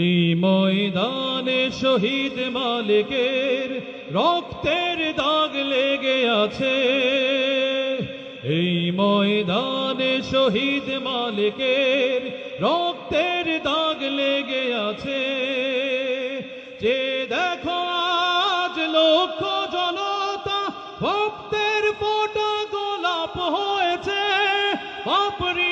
এই ময়দানে শহীদ মালিকের রক্তের দাগ লেগে আছে। এই ময়দানে শহীদ মালিকের রক্তের দাগ লেগে আছে। যে দেখো আজ লক্ষ জনতা ভক্তের ফোটা গোলাপ হয়েছে পাপড়ি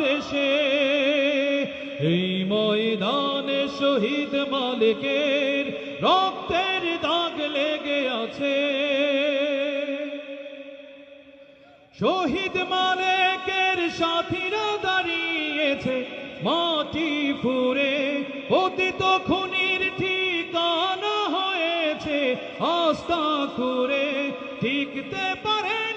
বাংলাদেশে এই ময়দানে শহীদ মালিকের রক্তের দাগ লেগে আছে। শহীদ মালিকের সাথীরা দাঁড়িয়েছে মাটি ফুরে অতীত খুনির ঠিকানা হয়েছে আস্থা করে টিকতে পারেনি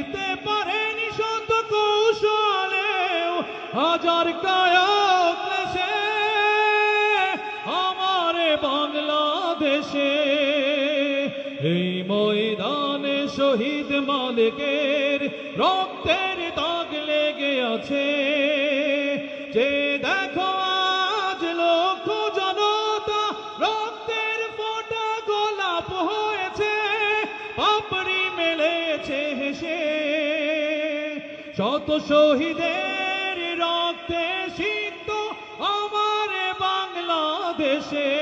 টিকতে পারেনি শত কৌশলে হাজার কায়ক দেশে আমার বাংলাদেশে। এই ময়দানে শহীদ মালিকের রক্তের শত শহীদের রক্তে সিদ্ধ আমার বাংলাদেশে,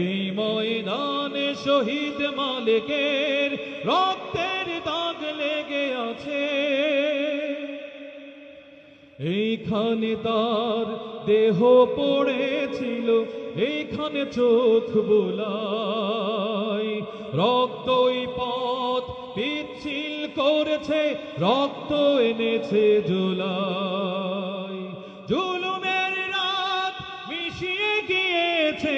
এই ময়দানে শহীদ মালিকের রক্তের দাগ লেগে আছে। এইখানে তার দেহ পড়েছিল, এইখানে চোখ বোলাই। রক্তই পথ পিচ্ছিল করেছে, রক্ত এনেছে জুলাই। জুলুমের রাত মিশিয়ে গিয়েছে,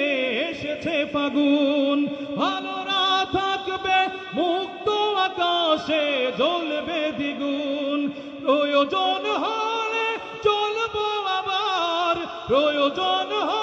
এসেছে ফাগুন। ভালো রাত থাকবে, মুক্ত আকাশে জ্বলবে দ্বিগুণ। প্রয়োজন হলে চলবো আবার, প্রয়োজন হলে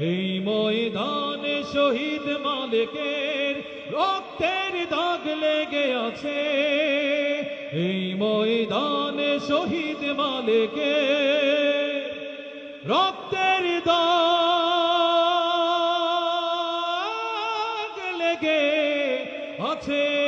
এই ময়দানে শহীদ মালিকের রক্তের দাগ লেগে আছে। এই ময়দানে শহীদ মালিকের রক্তের দাগ লেগে আছে।